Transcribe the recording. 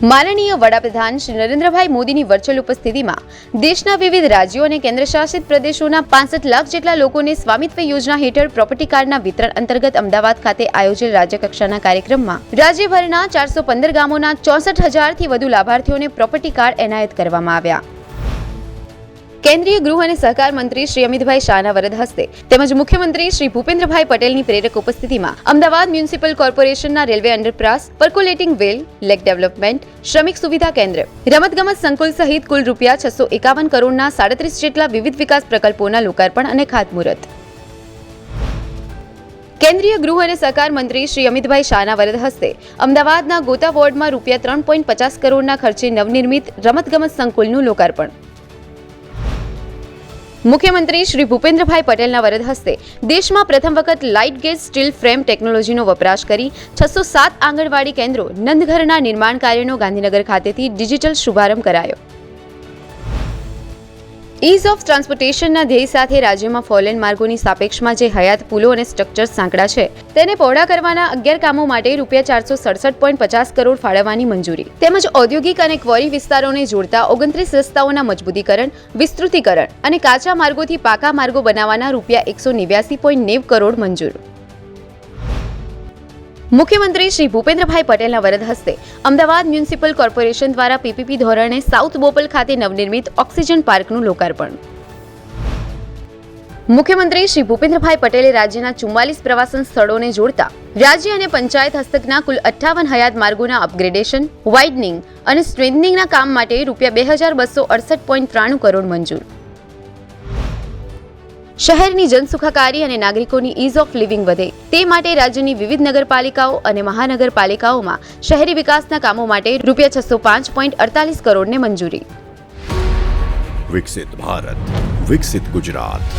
માનનીય વડાપ્રધાન શ્રી નરેન્દ્રભાઈ મોદીની વર્ચ્યુઅલ ઉપસ્થિતિમાં દેશના વિવિધ રાજ્યો અને કેન્દ્રશાસિત પ્રદેશોના પાંસઠ લાખ જેટલા લોકોને સ્વામિત્વ યોજના હેઠળ પ્રોપર્ટી કાર્ડના વિતરણ અંતર્ગત અમદાવાદ ખાતે આયોજેલ રાજ્યકક્ષાના કાર્યક્રમમાં રાજ્યભરના ચારસો પંદર ગામોના ચોસઠ હજારથી વધુ લાભાર્થીઓને પ્રોપર્ટી કાર્ડ એનાયત કરવામાં આવ્યા. કેન્દ્રીય ગૃહ અને સહકાર મંત્રી શ્રી અમિતભાઈ શાહના વરદ હસ્તે તેમજ મુખ્યમંત્રી શ્રી ભૂપેન્દ્રભાઈ પટેલની પ્રેરક ઉપસ્થિતિમાં અમદાવાદ મ્યુનિસિપલ કોર્પોરેશનના railway underpass percolating well lake development શ્રમિક સુવિધા કેન્દ્ર, રમતગમત સંકુલ સહિત કુલ રૂપિયા છસો એકાવન કરોડના સાડત્રીસ જેટલા વિવિધ વિકાસ પ્રકલ્પોના લોકાર્પણ અને ખાતમુહૂર્ત. કેન્દ્રીય ગૃહ અને સહકાર મંત્રી શ્રી અમિતભાઈ શાહના વરદ હસ્તે અમદાવાદના ગોતા વોર્ડમાં રૂપિયા ત્રણ પોઈન્ટ પચાસ કરોડના ખર્ચે નવનિર્મિત રમતગમત સંકુલનું લોકાર્પણ. મુખ્યમંત્રી શ્રી ભૂપેન્દ્રભાઈ પટેલના વરદ હસ્તે દેશમાં પ્રથમ વખત લાઇટ ગેજ સ્ટીલ ફ્રેમ ટેકનોલોજીનો વપરાશ કરી છસો સાત આંગણવાડી કેન્દ્રો નંદઘરના નિર્માણ કાર્યનો ગાંધીનગર ખાતેથી ડિજિટલ શુભારંભ કરાયો. ઇઝ ઓફ ટ્રાન્સપોર્ટેશનના ધ્યેય સાથે રાજ્યમાં ફોલેન માર્ગોની સાપેક્ષમાં જે હયાત પુલો અને સ્ટ્રક્ચર્સ સાંકડા છે, તેને પહોળા કરવાના અગિયાર કામો માટે રૂપિયા ચારસો સડસઠ પોઈન્ટ પચાસ કરોડ ફાળવવાની મંજૂરી. તેમજ ઔદ્યોગિક અને ક્વોરી વિસ્તારોને જોડતા ઓગણત્રીસ રસ્તાઓના મજબૂતીકરણ, વિસ્તૃતીકરણ અને કાચા માર્ગોથી પાકા માર્ગો બનાવવાના રૂપિયા એકસો નેવ્યાસી પોઈન્ટ નેવ કરોડ મંજૂર. મુખ્યમંત્રી શ્રી ભૂપેન્દ્રભાઈ પટેલના વરદ હસ્તે અમદાવાદ મ્યુનિસિપલ કોર્પોરેશન દ્વારા પીપીપી ધોરણે સાઉથ બોપલ ખાતે નવનિર્મિત ઓક્સિજન પાર્કનું લોકાર્પણ. મુખ્યમંત્રી શ્રી ભૂપેન્દ્રભાઈ પટેલે રાજ્યના ચુમ્માલીસ પ્રવાસન સ્થળોને જોડતા રાજ્ય અને પંચાયત હસ્તકના કુલ અઠ્ઠાવન હયાત માર્ગોના અપગ્રેડેશન વાઇડનિંગ અને સ્ટ્રેન્થનિંગના કામ માટે રૂપિયા બે હજાર બસો અડસઠ પોઈન્ટ ત્રાણું કરોડ મંજૂર. શહેરની જનસુખાકારી અને નાગરિકોની ઇઝ ઓફ લિવિંગ વધે. તે માટે રાજ્યની વિવિધ નગરપાલિકાઓ અને મહાનગરપાલિકાઓમાં શહેરી વિકાસના કામો માટે રૂપિયા છસો પાંચ પોઈન્ટ અડતાલીસ કરોડને મંજૂરી. વિકસિત ભારત, વિકસિત ગુજરાત.